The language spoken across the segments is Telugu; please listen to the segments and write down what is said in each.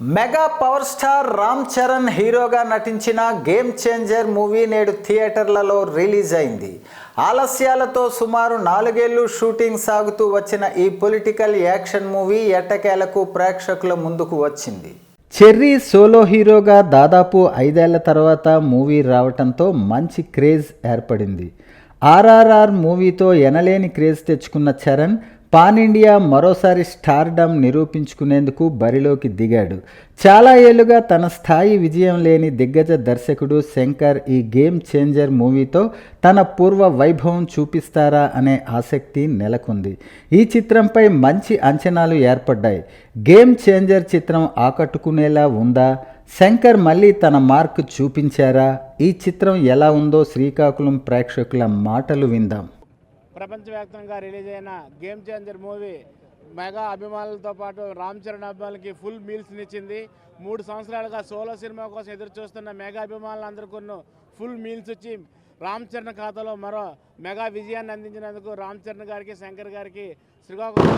Mega power star Ram Charan హీరోగా నటించిన గేమ్ చేంజర్ మూవీ నేడు థియేటర్లలో రిలీజ్ అయింది. ఆలస్యాలతో సుమారు నాలుగేళ్ళు షూటింగ్ సాగుతూ వచ్చిన ఈ పొలిటికల్ యాక్షన్ మూవీ ఎట్టకేలకు ప్రేక్షకుల ముందుకు వచ్చింది. చెర్రీ సోలో హీరోగా దాదాపు ఐదేళ్ళ తర్వాత మూవీ రావటంతో మంచి క్రేజ్ ఏర్పడింది. ఆర్ఆర్ఆర్ మూవీతో ఎనలేని క్రేజ్ తెచ్చుకున్న చరణ్ పాన్ ఇండియా మరోసారి స్టార్డమ్ నిరూపించుకునేందుకు బరిలోకి దిగాడు. చాలా ఏళ్ళుగా తన స్థాయి విజయం లేని దిగ్గజ దర్శకుడు శంకర్ ఈ గేమ్ చేంజర్ మూవీతో తన పూర్వ వైభవం చూపిస్తారా అనే ఆసక్తి నెలకొంది. ఈ చిత్రంపై మంచి అంచనాలు ఏర్పడ్డాయి. గేమ్ చేంజర్ చిత్రం ఆకట్టుకునేలా ఉందా? శంకర్ మళ్ళీ తన మార్క్ చూపించారా? ఈ చిత్రం ఎలా ఉందో శ్రీకాకుళం ప్రేక్షకుల మాటలు విందాం. ప్రపంచవ్యాప్తంగా రిలీజ్ అయిన గేమ్ చేంజర్ మూవీ మెగా అభిమానులతో పాటు రామ్ చరణ్ అభిమానులకి ఫుల్ మీల్స్ని ఇచ్చింది మూడు సంవత్సరాలుగా సోలో సినిమా కోసం ఎదురు చూస్తున్న మెగా అభిమానులందరికీ ఫుల్ మీల్స్ వచ్చి రామ్ చరణ్ ఖాతాలో మరో మెగా విజయాన్ని అందించినందుకు రామ్ చరణ్ గారికి శంకర్ గారికి శ్రీకాకుళం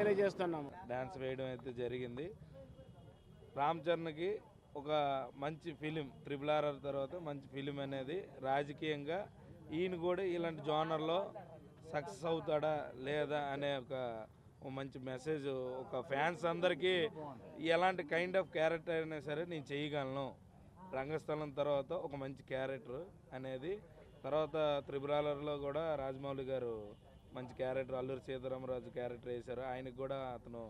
తెలియజేస్తున్నాము. డ్యాన్స్ వేయడం అయితే జరిగింది. రామ్ చరణ్కి ఒక మంచి ఫిలిం ట్రిపుల్ ఆర్ఆర్ తర్వాత మంచి ఫిలిం అనేది రాజకీయంగా ఈయన కూడా ఇలాంటి జోనర్లో సక్సెస్ అవుతాడా లేదా అనే ఒక మంచి మెసేజ్ ఒక ఫ్యాన్స్ అందరికీ ఎలాంటి కైండ్ ఆఫ్ క్యారెక్టర్ అయినా సరే నేను చేయగలను. రంగస్థలం తర్వాత ఒక మంచి క్యారెక్టర్ అనేది తర్వాత త్రిపురాలర్లో కూడా రాజమౌళి గారు మంచి క్యారెక్టర్ అల్లూరి సీతారామరాజు క్యారెక్టర్ వేశారు. ఆయనకు కూడా అతను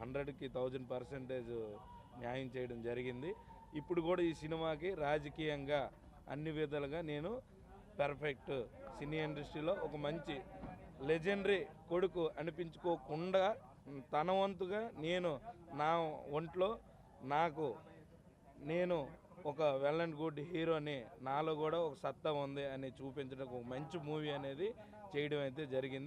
హండ్రెడ్కి థౌజండ్ పర్సెంటేజ్ న్యాయం చేయడం జరిగింది. ఇప్పుడు కూడా ఈ సినిమాకి రాజకీయంగా అన్ని విధాలుగా నేను పర్ఫెక్ట్ సినీ ఇండస్ట్రీలో ఒక మంచి లెజెండరీ కొడుకు అనిపించుకోకుండా తన వంతుగా నేను నా ఒంట్లో నాకు నేను ఒక వెల్ అండ్ గుడ్ హీరోని నాలో కూడా ఒక సత్తా ఉంది అని చూపించడానికి ఒక మంచి మూవీ అనేది చేయడం అయితే జరిగింది.